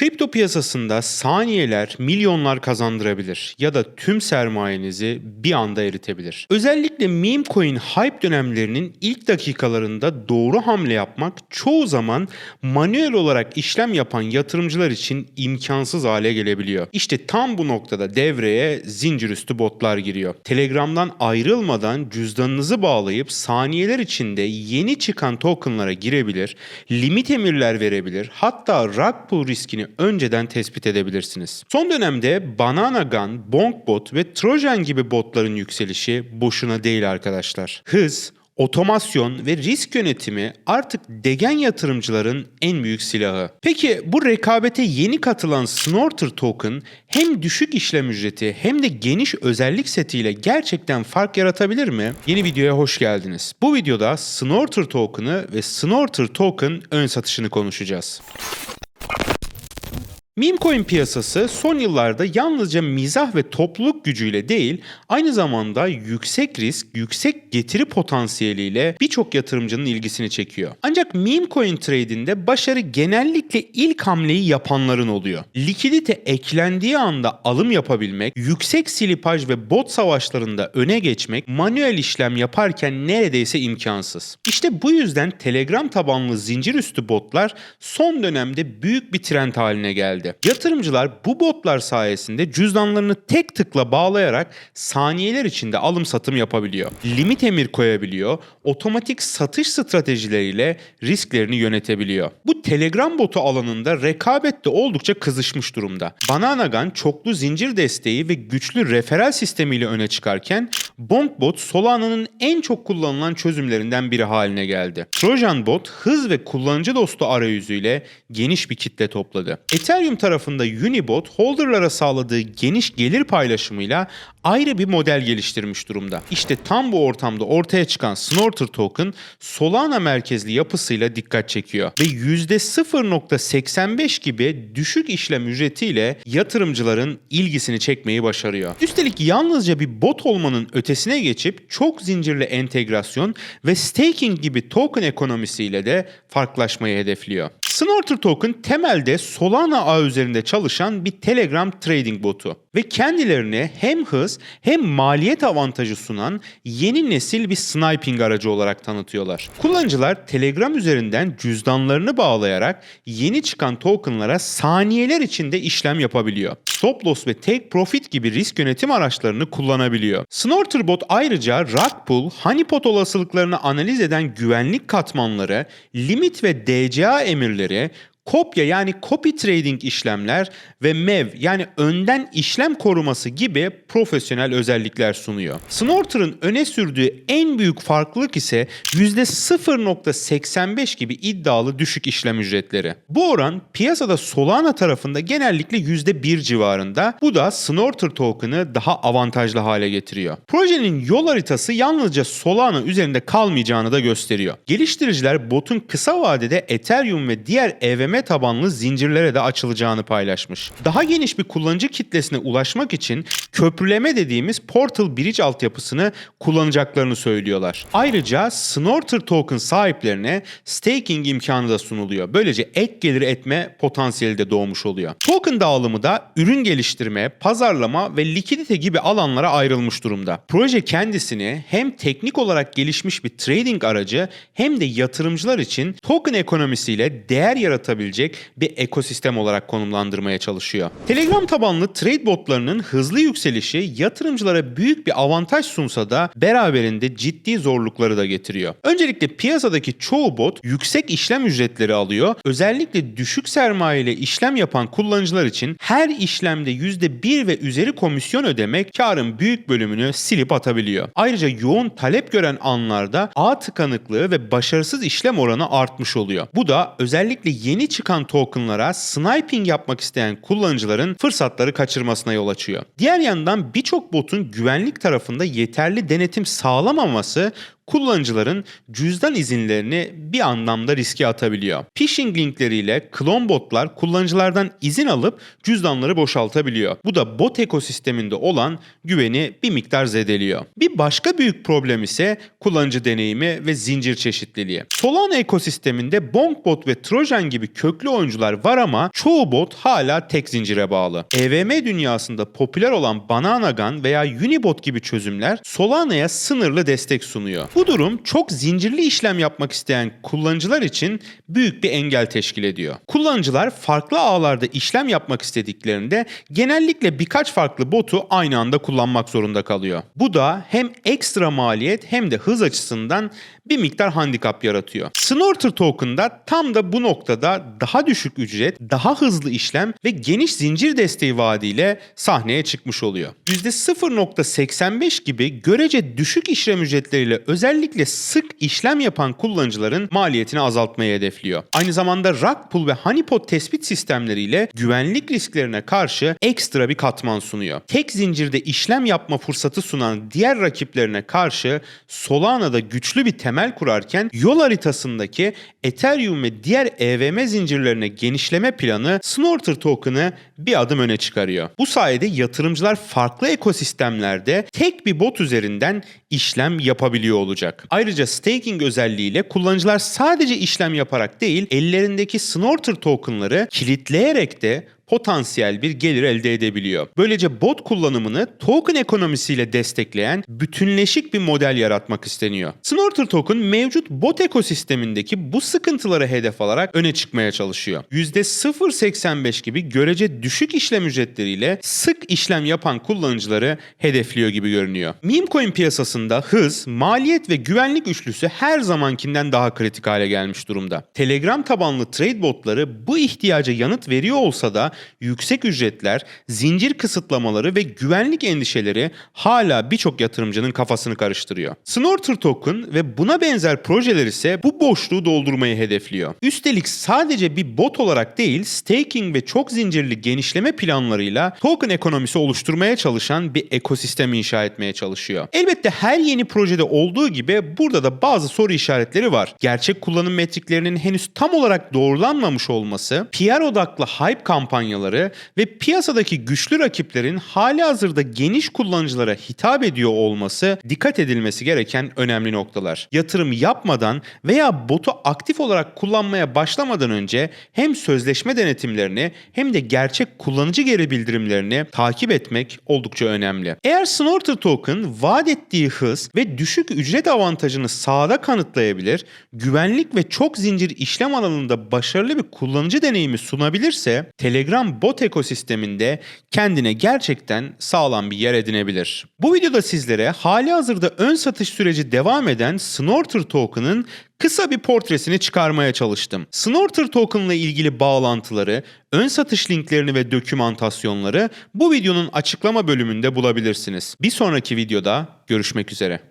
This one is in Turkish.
Kripto piyasasında saniyeler milyonlar kazandırabilir ya da tüm sermayenizi bir anda eritebilir. Özellikle meme coin hype dönemlerinin ilk dakikalarında doğru hamle yapmak çoğu zaman manuel olarak işlem yapan yatırımcılar için imkansız hale gelebiliyor. İşte tam bu noktada devreye zincir üstü botlar giriyor. Telegram'dan ayrılmadan cüzdanınızı bağlayıp saniyeler içinde yeni çıkan tokenlara girebilir, limit emirler verebilir, hatta rug pull riskini önceden tespit edebilirsiniz. Son dönemde Banana Gun, Bonkbot ve Trojan gibi botların yükselişi boşuna değil arkadaşlar. Hız, Otomasyon ve risk yönetimi artık degen yatırımcıların en büyük silahı. Peki bu rekabete yeni katılan Snorter Token hem düşük işlem ücreti hem de geniş özellik setiyle gerçekten fark yaratabilir mi? Yeni videoya hoş geldiniz. Bu videoda Snorter Token'ı ve Snorter Token ön satışını konuşacağız. Meme coin piyasası son yıllarda yalnızca mizah ve topluluk gücüyle değil, aynı zamanda yüksek risk, yüksek getiri potansiyeliyle birçok yatırımcının ilgisini çekiyor. Ancak meme coin trade'inde başarı genellikle ilk hamleyi yapanların oluyor. Likidite eklendiği anda alım yapabilmek, yüksek silipaj ve bot savaşlarında öne geçmek manuel işlem yaparken neredeyse imkansız. İşte bu yüzden Telegram tabanlı zincir üstü botlar son dönemde büyük bir trend haline geldi. Yatırımcılar bu botlar sayesinde cüzdanlarını tek tıkla bağlayarak saniyeler içinde alım satım yapabiliyor. Limit emir koyabiliyor, otomatik satış stratejileriyle risklerini yönetebiliyor. Bu Telegram botu alanında rekabet de oldukça kızışmış durumda. Bananagan çoklu zincir desteği ve güçlü referal sistemiyle öne çıkarken Bonkbot Solana'nın en çok kullanılan çözümlerinden biri haline geldi. Trojan Bot hız ve kullanıcı dostu arayüzüyle geniş bir kitle topladı. Ethereum tarafında Unibot holderlara sağladığı geniş gelir paylaşımıyla ayrı bir model geliştirmiş durumda. İşte tam bu ortamda ortaya çıkan Snorter Token Solana merkezli yapısıyla dikkat çekiyor ve %0.85 gibi düşük işlem ücretiyle yatırımcıların ilgisini çekmeyi başarıyor. Üstelik yalnızca bir bot olmanın ötesine geçip çok zincirli entegrasyon ve staking gibi token ekonomisiyle de farklılaşmayı hedefliyor. Snorter Token temelde Solana ağ üzerinde çalışan bir Telegram trading botu ve kendilerine hem hız hem maliyet avantajı sunan yeni nesil bir sniping aracı olarak tanıtıyorlar. Kullanıcılar Telegram üzerinden cüzdanlarını bağlayarak yeni çıkan tokenlara saniyeler içinde işlem yapabiliyor. Stop loss ve take profit gibi risk yönetim araçlarını kullanabiliyor. Snorter bot ayrıca rug honeypot olasılıklarını analiz eden güvenlik katmanları, limit ve DCA emirleri, kopya yani copy trading işlemler ve MEV yani önden işlem koruması gibi profesyonel özellikler sunuyor. Snorter'ın öne sürdüğü en büyük farklılık ise %0.85 gibi iddialı düşük işlem ücretleri. Bu oran piyasada Solana tarafında genellikle %1 civarında. Bu da Snorter token'ı daha avantajlı hale getiriyor. Projenin yol haritası yalnızca Solana üzerinde kalmayacağını da gösteriyor. Geliştiriciler botun kısa vadede Ethereum ve diğer EVM tabanlı zincirlere de açılacağını paylaşmış. Daha geniş bir kullanıcı kitlesine ulaşmak için köprüleme dediğimiz Portal Bridge altyapısını kullanacaklarını söylüyorlar. Ayrıca Snorter token sahiplerine staking imkanı da sunuluyor. Böylece ek gelir etme potansiyeli de doğmuş oluyor. Token dağılımı da ürün geliştirme, pazarlama ve likidite gibi alanlara ayrılmış durumda. Proje kendisini hem teknik olarak gelişmiş bir trading aracı hem de yatırımcılar için token ekonomisiyle değer yaratabilecek bir ekosistem olarak konumlandırmaya çalışıyor. Telegram tabanlı trade botlarının hızlı yükselişi yatırımcılara büyük bir avantaj sunsa da beraberinde ciddi zorlukları da getiriyor. Öncelikle piyasadaki çoğu bot yüksek işlem ücretleri alıyor. Özellikle düşük sermayeli işlem yapan kullanıcılar için her işlemde %1 ve üzeri komisyon ödemek karın büyük bölümünü silip atabiliyor. Ayrıca yoğun talep gören anlarda ağ tıkanıklığı ve başarısız işlem oranı artmış oluyor. Bu da özellikle yeni çıkan tokenlara sniping yapmak isteyen kullanıcıların fırsatları kaçırmasına yol açıyor. Diğer yandan birçok botun güvenlik tarafında yeterli denetim sağlamaması kullanıcıların cüzdan izinlerini bir anlamda riske atabiliyor. Phishing linkleriyle klon botlar kullanıcılardan izin alıp cüzdanları boşaltabiliyor. Bu da bot ekosisteminde olan güveni bir miktar zedeliyor. Bir başka büyük problem ise kullanıcı deneyimi ve zincir çeşitliliği. Solana ekosisteminde Bongbot ve Trojan gibi köklü oyuncular var ama çoğu bot hala tek zincire bağlı. EVM dünyasında popüler olan Bananagun veya Unibot gibi çözümler Solana'ya sınırlı destek sunuyor. Bu durum çok zincirli işlem yapmak isteyen kullanıcılar için büyük bir engel teşkil ediyor. Kullanıcılar farklı ağlarda işlem yapmak istediklerinde genellikle birkaç farklı botu aynı anda kullanmak zorunda kalıyor. Bu da hem ekstra maliyet hem de hız açısından bir miktar handikap yaratıyor. Snorter Token'da tam da bu noktada daha düşük ücret, daha hızlı işlem ve geniş zincir desteği vaadiyle sahneye çıkmış oluyor. %0.85 gibi görece düşük işlem ücretleriyle özellikle sık işlem yapan kullanıcıların maliyetini azaltmayı hedefliyor. Aynı zamanda Rugpool ve Honeypot tespit sistemleriyle güvenlik risklerine karşı ekstra bir katman sunuyor. Tek zincirde işlem yapma fırsatı sunan diğer rakiplerine karşı Solana'da güçlü bir temel kurarken yol haritasındaki Ethereum ve diğer EVM zincirlerine genişleme planı Snorter Token'ı bir adım öne çıkarıyor. Bu sayede yatırımcılar farklı ekosistemlerde tek bir bot üzerinden işlem yapabiliyor olacak. Ayrıca staking özelliğiyle kullanıcılar sadece işlem yaparak değil, ellerindeki Snorter tokenları kilitleyerek de potansiyel bir gelir elde edebiliyor. Böylece bot kullanımını token ekonomisiyle destekleyen bütünleşik bir model yaratmak isteniyor. Snorter Token mevcut bot ekosistemindeki bu sıkıntıları hedef alarak öne çıkmaya çalışıyor. %0.85 gibi görece düşük işlem ücretleriyle sık işlem yapan kullanıcıları hedefliyor gibi görünüyor. Meme coin piyasasında hız, maliyet ve güvenlik üçlüsü her zamankinden daha kritik hale gelmiş durumda. Telegram tabanlı trade botları bu ihtiyaca yanıt veriyor olsa da yüksek ücretler, zincir kısıtlamaları ve güvenlik endişeleri hala birçok yatırımcının kafasını karıştırıyor. Snorter Token ve buna benzer projeler ise bu boşluğu doldurmayı hedefliyor. Üstelik sadece bir bot olarak değil, staking ve çok zincirli genişleme planlarıyla token ekonomisi oluşturmaya çalışan bir ekosistem inşa etmeye çalışıyor. Elbette her yeni projede olduğu gibi burada da bazı soru işaretleri var. Gerçek kullanım metriklerinin henüz tam olarak doğrulanmamış olması, PR odaklı hype kampanyaları ve piyasadaki güçlü rakiplerin hali hazırda geniş kullanıcılara hitap ediyor olması dikkat edilmesi gereken önemli noktalar. Yatırım yapmadan veya botu aktif olarak kullanmaya başlamadan önce hem sözleşme denetimlerini hem de gerçek kullanıcı geri bildirimlerini takip etmek oldukça önemli. Eğer Snorter Token vaat ettiği hız ve düşük ücret avantajını sahada kanıtlayabilir, güvenlik ve çok zincir işlem alanında başarılı bir kullanıcı deneyimi sunabilirse Telegram bot ekosisteminde kendine gerçekten sağlam bir yer edinebilir. Bu videoda sizlere hali hazırda ön satış süreci devam eden Snorter Token'ın kısa bir portresini çıkarmaya çalıştım. Snorter Token ile ilgili bağlantıları, ön satış linklerini ve dokümantasyonları bu videonun açıklama bölümünde bulabilirsiniz. Bir sonraki videoda görüşmek üzere.